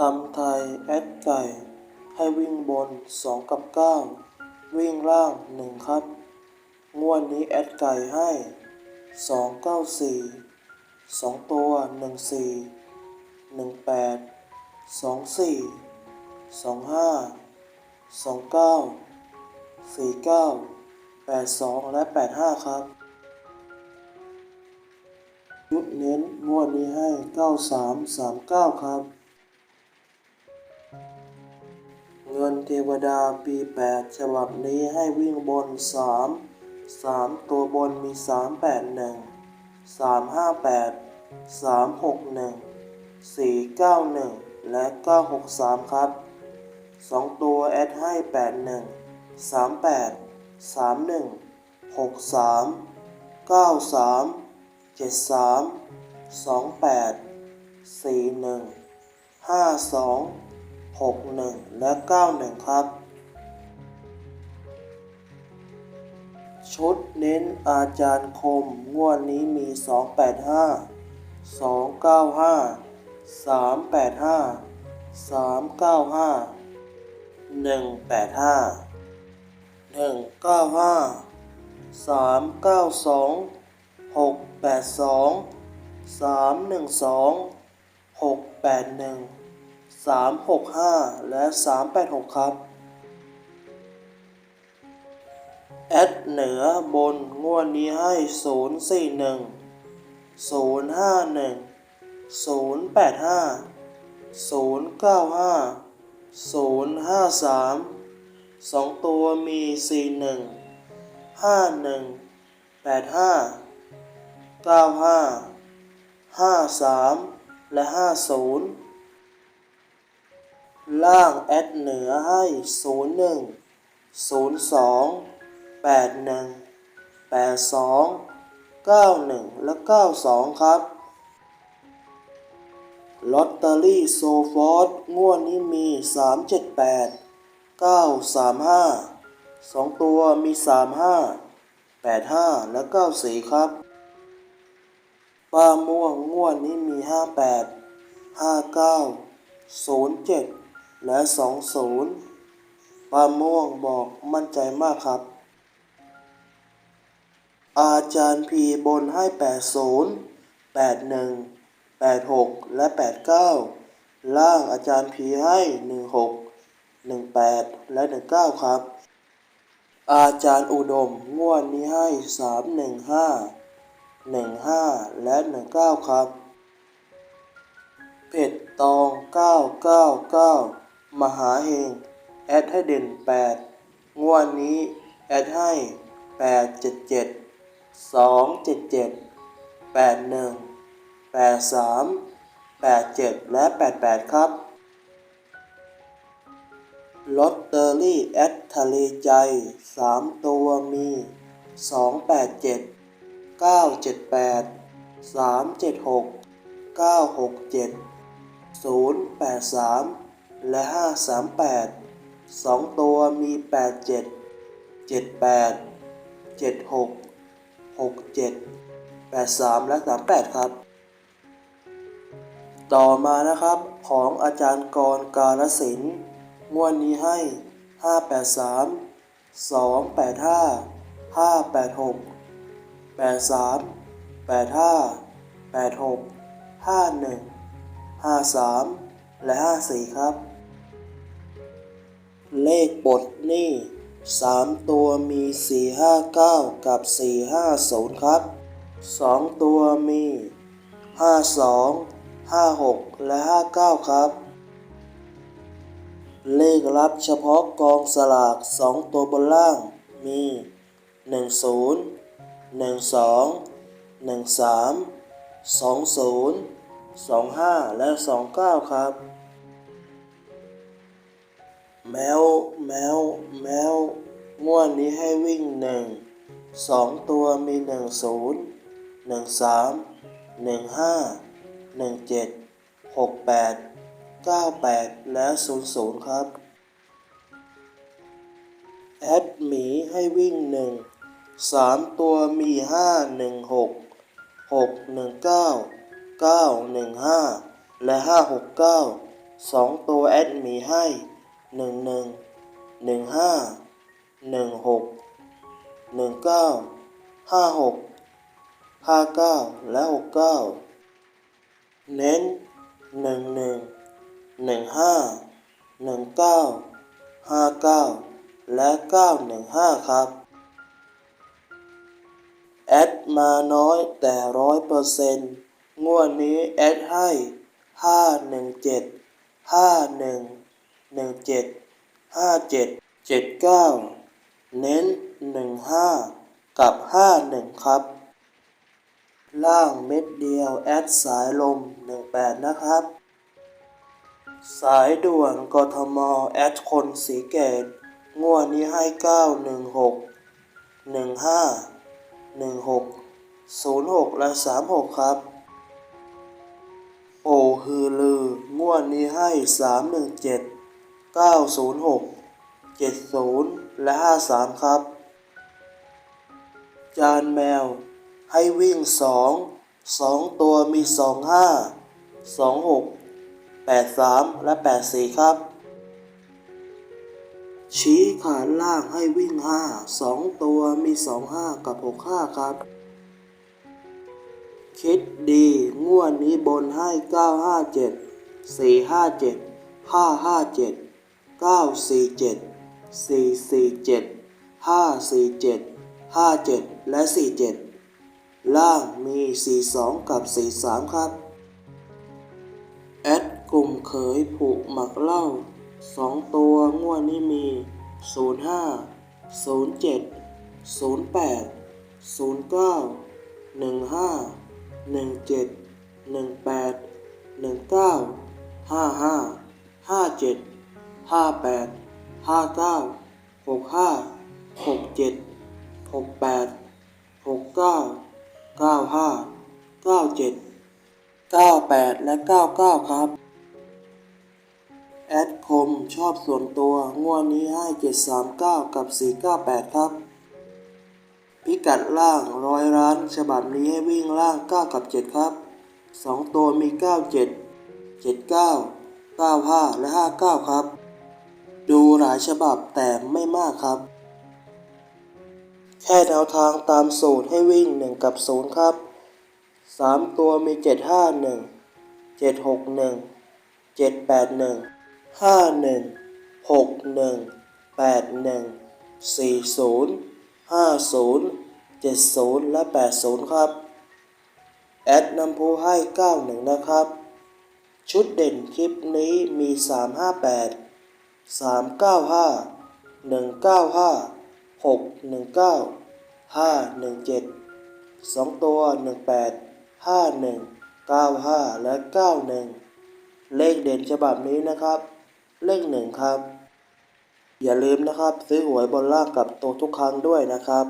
ตำไทยแอดไก่ ให้วิ่งบน 2 กับ 9 วิ่งล่าง 1 ครับ งวดนี้แอดไก่ให้ 2 9 4 2 ตัว 1 4 1 8 2 4 2 5 2 9 4 9 8 2 และ 8 5 ครับชุดเน้นงวดนี้ให้ 9339 ครับ งินเทวดาปี 8 ฉบับนี้ให้วิ่งบน 3 3 ตัวบนมี 381 358 361 491 และ 963 ครับ 2 ตัวแอดให้ 81 38 31 63 93 73 28 41 52 61 และ 91 ครับ ชุดเน้นอาจารย์คม งวดนี้มี 285 295 385 395 185 195 392 682 312 681 365 และ 386 ครับ แอดเหนือบนงวดนี้ให้ 041 051 085 095 053 2 ตัวมี 41 51 85 95 53 และ 50 ล่างแอดเหนือให้ 01 02 81 82 91 และ 92 ครับลอตเตอรี่โซฟอร์ดงวดนี้มี 378 935 2 ตัวมี 35 85 และ 94 ครับ ป้าม่วงงวดนี้มี 58 59 07 และ20ปาม่วงบอกมั่นใจมากครับ อาจารย์พีบนให้80 81 86และ89ล่างอาจารย์พีให้16 18และ19ครับ อาจารย์อุดมงวดนี้ให้315 15และ19ครับเป็ดตอง999 มหาเฮงแอดให้เด่น 8 งวดนี้ แอดให้ 877 277 81 83 87 และ 88 ครับลอตเตอรี่แอดทะเลใจ 3 ตัวมี 287 978 376 967 083 และ 538 2 ตัวมี 87 78 76 67 83 และ 38 ครับ ต่อมานะครับของอาจารย์กรกาลสินงวดนี้ให้ 583 285 586 83 85 86 51 53 และ 54 ครับ เลขบทนี่3ตัวมี 459 กับ 450 ครับ 2 ตัวมี 52 56 และ 59 ครับ เลขรับเฉพาะกองสลาก 2 ตัวบนล่างมี 10 12 13 20 25 และ 29 ครับ แมวแมวแมวงวดนี้ให้วิ่งหนึ่งสองตัวมีหนึ่งศูนย์หนึ่งสามหนึ่งห้าหนึ่งเจ็ดหกแปดเก้าแปดและศูนย์ศูนย์ครับ แอดหมีให้วิ่งหนึ่งสามตัวมีห้าหนึ่งหกหกหนึ่งเก้าเก้าหนึ่งห้าและห้าหกเก้าสองตัวแอดหมีให้ หนึ่งหนึ่งหนึ่งห้าหนึ่งหกหนึ่งเก้าห้าหกห้าเก้าและหกเก้าเน้นหนึ่งหนึ่งหนึ่งห้าหนึ่งเก้าห้าเก้าและเก้าหนึ่งห้าครับ แอดมาน้อยแต่ร้อยเปอร์เซ็นต์งวดนี้แอดให้ห้าหนึ่งเจ็ดห้าหนึ่ง หนึ่งเจ็ดห้าเจ็ดเจ็ดเก้าเน้นหนึ่งห้ากับห้าหนึ่งครับ ล่างเม็ดเดียวแอดสายลมหนึ่งแปดนะครับ สายด่วนกทมแอดคนสีเกตงวดนี้ให้เก้าหนึ่งหกหนึ่งห้าหนึ่งหกศูนย์หกและสามหกครับ โอฮือลืองวดนี้ให้สามหนึ่งเจ็ด เก้าศูนย์หกเจ็ดศูนย์และห้าสามครับ จานแมว ให้วิ่งสองสองตัวมีสองห้าสองหกแปดสามและแปดสี่ครับ ชี้ขาล่างให้วิ่งห้าสองตัวมีสองห้ากับหกห้าครับคิดดีงวดนี้บนให้เก้า ห้าเจ็ดสี่ห้าเจ็ดห้าห้าเจ็ดเก้าสี่เจ็ดสี่สี่เจ็ดห้าสี่เจ็ดห้าเจ็ดและสี่เจ็ดล่างมีสี่สองกับสี่สามครับ แอดกลุ่มเขยผูกหมักเล้าสองตัวงวดนี้มี 05 07 08 09 15 17 18 58 59 65 67 68 69 95 97 98และ99ครับ แอดคมชอบส่วนตัวงวดนี้ให้739กับ498ครับ พิกัดล่างร้อยร้านฉบับนี้ให้วิ่งล่าง9กับ7ครับ2ตัวมี97 79 95และ59ครับ ดูหลายฉบับแต่ไม่มากครับ แค่แนวทางตามสูตรให้วิ่ง 1 กับ 0 ครับสามตัวมีเจ็ดห้าหนึ่งเจ็ดหกหนึ่งเจ็ดแปดหนึ่งห้าหนึ่งหกหนึ่งแปดหนึ่งสี่ศูนย์ห้าศูนย์เจ็ดศูนย์และแปดศูนย์ครับ แอดนำผู้ให้เก้าหนึ่งนะครับ ชุดเด่นคลิปนี้มีสามห้าแปดสามเก้าห้าหนึ่งเก้าห้าหกหนึ่งเก้าห้าหนึ่งเจ็ดสองตัวหนึ่งแปดห้าหนึ่งเก้าห้าและเก้าหนึ่งเลขเด่นฉบับนี้นะครับ เลขหนึ่งครับ อย่าลืมนะครับ ซื้อหวยบนล่างกับตัวทุกครั้งด้วยนะครับ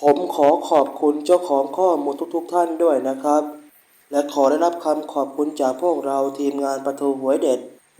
ผมขอขอบคุณเจ้าของข้อมูลทุก ๆทท่านด้วยนะครับ และขอได้รับคำขอบคุณจากพวกเราทีมงานประตูหวยเด็ด